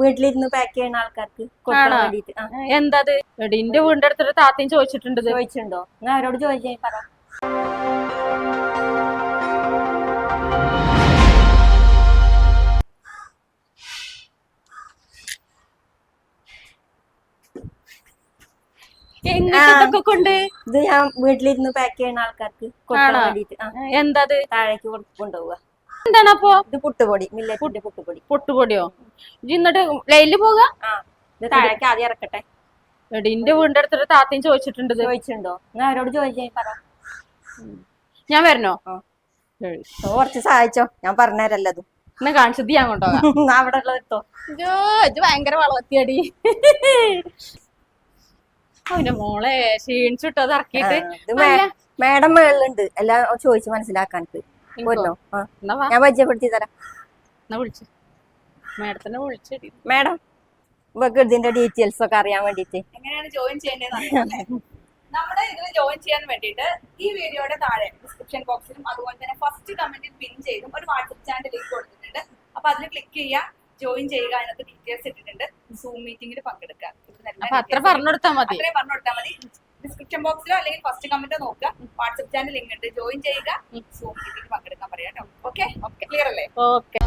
വീട്ടിലിരുന്ന് പാക്ക് ചെയ്യുന്ന ആൾക്കാർക്ക് കൊടുക്കാൻ? വേണ്ടിട്ട് എടി എന്റെ വീടിന്റെ അടുത്തൊരു താത്തയും ചോദിച്ചിട്ടുണ്ട്. ചോദിച്ചിട്ടുണ്ടോ? ഞാൻ അവരോട് ചോദിച്ചേ പറ. കൊണ്ട്? ഇത് ഞാൻ വീട്ടിലിരുന്ന് പാക്ക് ചെയ്യുന്ന ആൾക്കാർക്ക് കൊടുക്കാൻ ആണോ? വേണ്ടിട്ട് എന്താത്? താഴേക്ക് കൊണ്ടുപോവാ കൊണ്ടുപോവുക. എന്താണ് അപ്പൊ? ഇത് പുട്ടുപൊടി മില്ലറ്റിന്റെ പുട്ടുപൊടി. പൊട്ടുപൊടിയോ? ഇജ്ജ് എന്നിട്ട് ലൈനിൽ പോക? താഴേക്ക് ആദ്യം ഇറക്കട്ടെ. വീടിന്റെ അടുത്തൊരു താത്തയും ചോദിച്ചിട്ടുണ്ട്. ചോദിച്ചിട്ടുണ്ടോ? ഞാൻ അവരോട് പറ. ഞാൻ വരണോ? കൊറച്ച് സഹായിച്ചോ. ഞാൻ പറഞ്ഞുതരല്ലത് എന്നാ കാണിച്ചത് ഞാൻ കൊണ്ടുപോകാം. അവിടെ ഉള്ളത് എത്തോ അയ്യോ ഇത് ഭയങ്കര വളർത്തിയടി. അവന്റെ മോളെ ക്ഷീണിച്ചിട്ടോ ഇറക്കിയിട്ട്. മേഡം മേളിലുണ്ട്. എല്ലാം ചോദിച്ച് മനസ്സിലാക്കാൻ എന്നാ ഞാൻ പരിചയപ്പെടുത്തി തരാം എന്നാ വിളിച്ചു. മേഡത്തിനെ വിളിച്ചടി. മേഡം ഇവക്ക് ഇതിന്റെ ഡീറ്റെയിൽസ് ഒക്കെ അറിയാൻ വേണ്ടിട്ട്. എങ്ങനെയാണ് ജോയിൻ ചെയ്യേണ്ടത് നമ്മുടെ ഇതിൽ ജോയിൻ ചെയ്യാൻ വേണ്ടിയിട്ട് ഈ വീഡിയോയുടെ താഴെ ഡിസ്ക്രിപ്ഷൻ ബോക്സിലും അതുപോലെ തന്നെ ഫസ്റ്റ് കമന്റിൽ പിൻ ചെയ്തും ഒരു വാട്സപ്പ് ചാനൽ ലിങ്ക് കൊടുത്തിട്ടുണ്ട്. അപ്പൊ അതിൽ ക്ലിക്ക് ചെയ്യാ ജോയിൻ ചെയ്യുക അതിനകത്ത് ഡീറ്റെയിൽസ് ഇട്ടിട്ടുണ്ട്. സൂം മീറ്റിംഗിൽ പങ്കെടുക്കുക. അത്ര പറഞ്ഞു കൊടുത്താൽ മതി. അത്രയും പറഞ്ഞു കൊടുത്താൽ മതി ഡിസ്ക്രിപ്ഷൻ ബോക്സിലോ അല്ലെങ്കിൽ ഫസ്റ്റ് കമന്റോ നോക്കുക. വാട്സപ്പ് ചാനൽ ലിങ്ക് ഉണ്ട് ജോയിൻ ചെയ്യുക സൂം മീറ്റിംഗിൽ പങ്കെടുക്കാൻ പറയാം കേട്ടോ. ഓക്കെ ക്ലിയർ അല്ലേ? ഓക്കെ